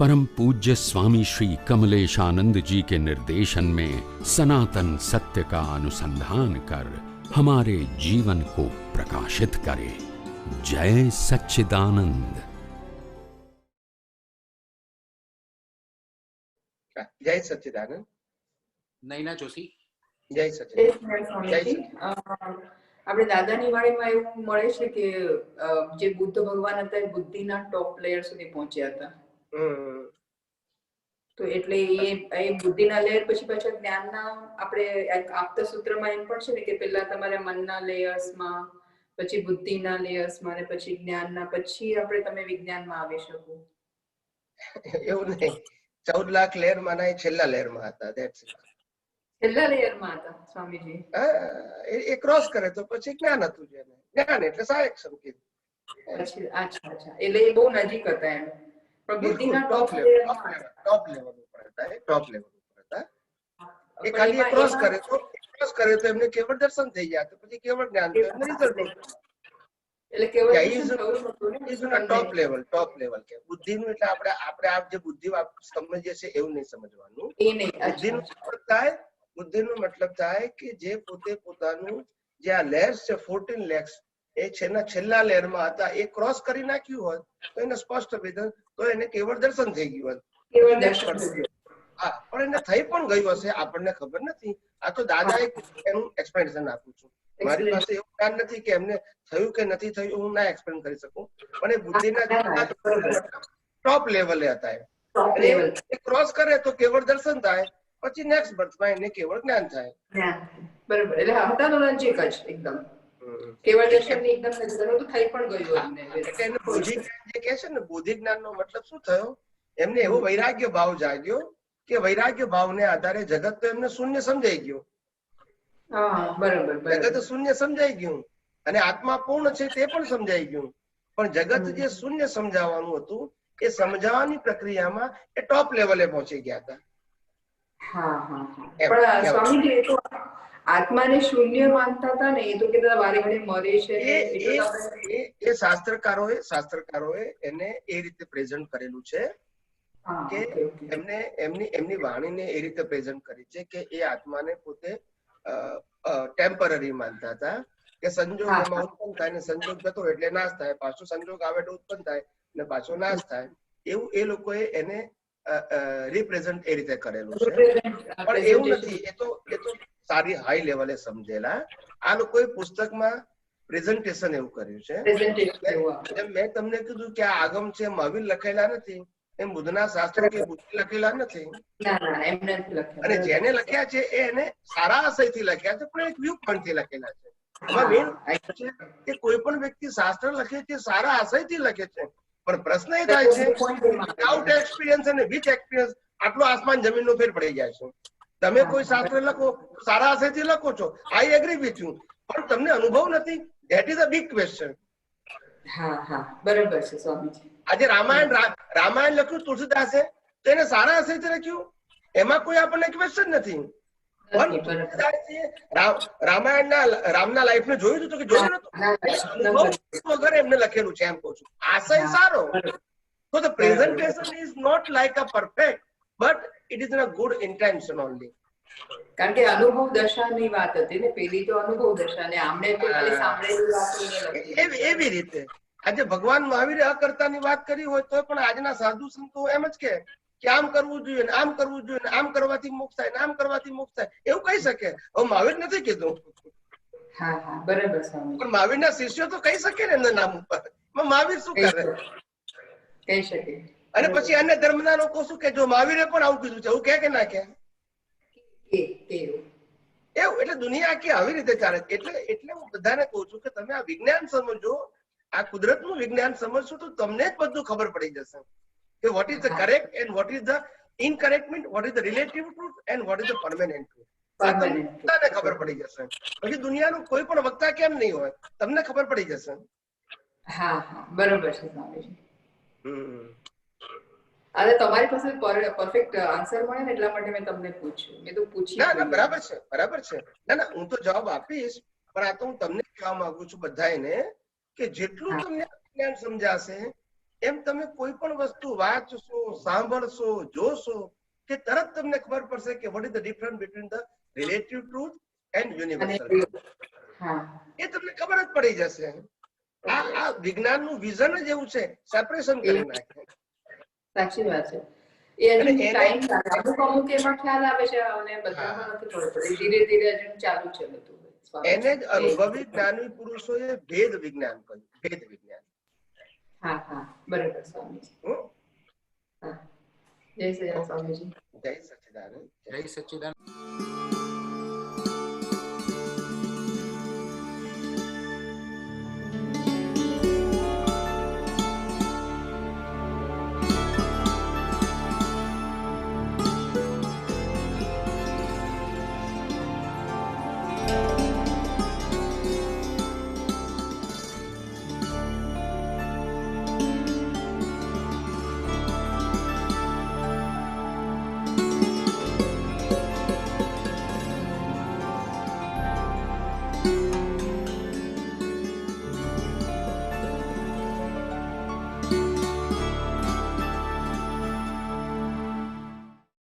परम पूज्य स्वामी श्री कमलेशानंद जी के निर्देशन में सनातन सत्य का अनुसंधान कर हमारे जीवन को प्रकाशित करे जय सच्चिदानंद જય સચ્ચિદાનંદ નૈના જોશી જય જય સચ્ચિદાનંદ શ્રી સ્વામીજી. અ, આપણે દાદાની વાણીમાં એવું મળે છે કે અ, જે બુદ્ધ ભગવાન હતા એ બુદ્ધિના ટોપ લેયર સુધી પહોંચ્યા હતા હમ. તો એટલે એ એ બુદ્ધિના લેયર પછી પાછા જ્ઞાનના આપણે આપતા સૂત્રમાં એમ પણ છે ને કે પહેલા તમારે મનના લેયર્સમાં પછી બુદ્ધિના લેયર્સમાં અને પછી જ્ઞાનના પછી આપણે તમે વિજ્ઞાનમાં આવી શકો. એવું નહીં. ચૌદ લાખ લેયરમાં એ છેલ્લા લેયરમાં હતા that's છેલ્લા છેલ્લા લેયરમાં હતા સ્વામીજી. એ- એ ક્રોસ કરે તો પછી જ્ઞાન હતું જેને જ્ઞાન એટલે સહાયક સંકેત. અચ્છા અચ્છા. એટલે એ બહુ નજીક હતા એમ. પણ બુદ્ધિના ટોપ ટોપ લેવલ લેયરમાં ટોપ લેવલ ઉપર હતા એ ટોપ લેવલ ઉપર હતા એ પણ ખાલી એમાં- ક્રોસ એમાં- કરે તો ક્રોસ કરે તો એમને કેવળ દર્શન થઈ ગયા તો પછી કેવળ જ્ઞાન તો એમને રિઝલ્ટ એટલે કેવળ Yeah, he is દર્શન a- થયું નહોતું ને, is top level top level કે બુદ્ધિનું એટલે આપણે આપણે આ જે બુદ્ધિ વાપ- સમજીએ છીએ એવું નહીં સમજવાનું એ નહીં બુદ્ધિનો અચ્છા મતલબ થાય બુદ્ધિનો મતલબ થાય કે જે પોતે પોતાનું જે આ લેયર્સ છે ફોર્ટીન લેક્સ એ છેલ્લા છેલ્લા લેયરમાં હતા. એ ક્રોસ કરી નાખ્યું હોત તો એને સ્પષ્ટ વેદન તો એને કેવળ દર્શન થઈ ગયું હોત. હા પણ એને થઈ પણ ગયું હશે આપણને ખબર નથી. આ તો દાદા એનું એક્સપ્લેનેશન આપું છું. મારી પાસે એવું જ્ઞાન નથી કે એમને થયું કે નથી થયું હું ના એક્સપ્લેન કરી શકું. પણ એ બુદ્ધિના ટોપ લેવલે હતા. એ. ક્રોસ કરે તો કેવળ દર્શન થાય પછી નેક્સ્ટ બર્થમાં એને કેવળ જ્ઞાન થાય. બરાબર. એટલે હતા તો નજીક જ એકદમ. કેવળ દર્શનની એકદમ નજીક થઈ પણ ગયું એમને. એટલે એને બૌદ્ધિક જ્ઞાન જે કહે છે ને બૌદ્ધિક જ્ઞાનનો મતલબ શું થયો? એમને એવો વૈરાગ્ય ભાવ જાગ્યો કે વૈરાગ્ય ભાવને આધારે જગત તો એમને શૂન્ય સમજાઈ ગયું. જગત શૂન્ય સમજાઈ ગયું. અને આત્મા પૂર્ણ છે તે પણ સમજાઈ ગયું. પણ જગત જે શૂન્ય સમજાવવાનું હતું એ સમજાવવાની પ્રક્રિયામાં એ ટોપ લેવલે પહોંચી ગયા હતા. આત્માને શૂન્ય માનતા હતા ને એ તો કે વારે ઘડી મરે છે. એ શાસ્ત્રકારોએ શાસ્ત્રકારોએ એને એ રીતે પ્રેઝન્ટ કરેલું છે કે. એમને એમની એમની વાણીને એ રીતે પ્રેઝન્ટ કરી છે કે એ આત્માને પોતે ટેમ્પરરી માનતા હતા કે સંજોગ એમાં ઉત્પન્ન થાય ને સંજોગ જતો એટલે નાશ થાય પાછો સંજોગ આવે એટલે ઉત્પન્ન થાય ને પાછો નાશ થાય. એવું એ લોકોએ એને રિપ્રેઝન્ટ એ રીતે કરેલું છે. પણ એવું નથી એ તો એ તો સારી હાઈ લેવલે સમજેલા. આ લોકોએ પુસ્તકમાં પ્રેઝન્ટેશન એવું કર્યું છે. મેં તમને કીધું કે આ આગમ છે મહાવીર લખેલા નથી. એમ બુદ્ધના શાસ્ત્રો કે બુદ્ધ લખેલા નથી. અને જેને લખ્યા છે એને સારા આશયથી લખ્યા છે પણ એક વ્યૂ થી લખેલા છે. કે કોઈ પણ વ્યક્તિ શાસ્ત્ર લખે છે સારા આશયથી લખે છે. પણ પ્રશ્ન એ થાય છે વિધાઉટ એક્સપિરિયન્સ અને વિથ એક્સપિરિયન્સ આટલો આસમાન જમીન નો ફેર પડી જાય છે. તમે કોઈ શાસ્ત્ર લખો સારા આશયથી લખો છો આઈ એગ્રી વિથ યુ પણ તમને અનુભવ નથી. That is a big question હા હા. બરાબર છે સ્વામીજી. આજે રામાયણ રામાયણ લખ્યું તુલસીદાસે તો એને સારા આશયથી લખ્યું? એમાં કોઈ આપણને ક્વેશ્ચન નથી. રામાયણના રામના લાઈફ ને જોયું હતું કે જોયું નતું વગર એમને લખેલું છે એમ કહું છું. આશય સારો. તો presentation is not like a perfect, but it is a good intention only. કારણ કે અનુભવ દશાની વાત હતી ને પેલી તો અનુભવ દશા ને આમને તો ખાલી સાંભળેલી વાત એવી રીતે. આજે ભગવાન મહાવીરે અકર્તાની વાત કરી હોય તો પણ આજના સાધુ સંતો એમ જ કે કે આમ કરવું જોઈએ ને આમ કરવું જોઈએ ને આમ કરવાથી મોક્ષ થાય ને આમ કરવાથી મોક્ષ થાય. એવું કહી શકે. હવે મહાવીર નથી કીધું. હા હા બરાબર સ્વામી. પણ મહાવીરના શિષ્યો તો કહી શકે ને એમના નામ ઉપર. મહાવીર શું કહી કરે? કહી શકે. અને પછી અન્ય ધર્મના લોકો શું કે જો મહાવીરે પણ આવું કીધું છે એવું કે કે ના કે એવું. એટલે દુનિયા આખી આવી રીતે ચાલે એટલે એટલે હું બધાને કહું છું કે તમે આ વિજ્ઞાન સમજો આ કુદરતનું વિજ્ઞાન સમજશો તો તમને જ બધું ખબર પડી જશે. કે what is the correct and what is the incorrect mean what is the relative truth and what is the permanent truth ખબર પડી જશે. પછી દુનિયાનું કોઈ પણ વક્તા કેમ નહીં હોય તમને ખબર પડી જશે. હા હા. બરોબર છે સ્વામીજી. હમ. અરે તમારી પાસે પરફેક્ટ આન્સર મળે ને એટલા માટે મેં તમને પૂછ્યું. મેં તો પૂછી ના ના બરાબર છે બરાબર છે. ના ના હું તો જવાબ આપીશ પણ આ તો હું તમને કહેવા માંગુ છું બધાને કે જેટલું તમને જ્ઞાન સમજાશે એમ તમે કોઈ પણ વસ્તુ વાંચશો સાંભળશો જોશો કે તરત તમને ખબર પડશે કે what is the difference between the relative truth and અને યુનિવર્સલ એ તમને ખબર જ પડી જશે. આ આ વિજ્ઞાનનું વિઝન જ એવું છે સેપરેશન કરી નાખે. સાચી વાત છે. એને- ટાઈમ લાગે. અમુક અમુક એમાં ખ્યાલ આવે છે અને બધામાં નથી ખબર પડતી ધીરે ધીરે હજુ ચાલુ છે એને જ અનુભવી જ્ઞાની પુરુષોએ ભેદ વિજ્ઞાન કહ્યું. ભેદ વિજ્ઞાન. હા હા. બરાબર? હા. જય સચિદાનંદ જય સચ્ચિદાનંદ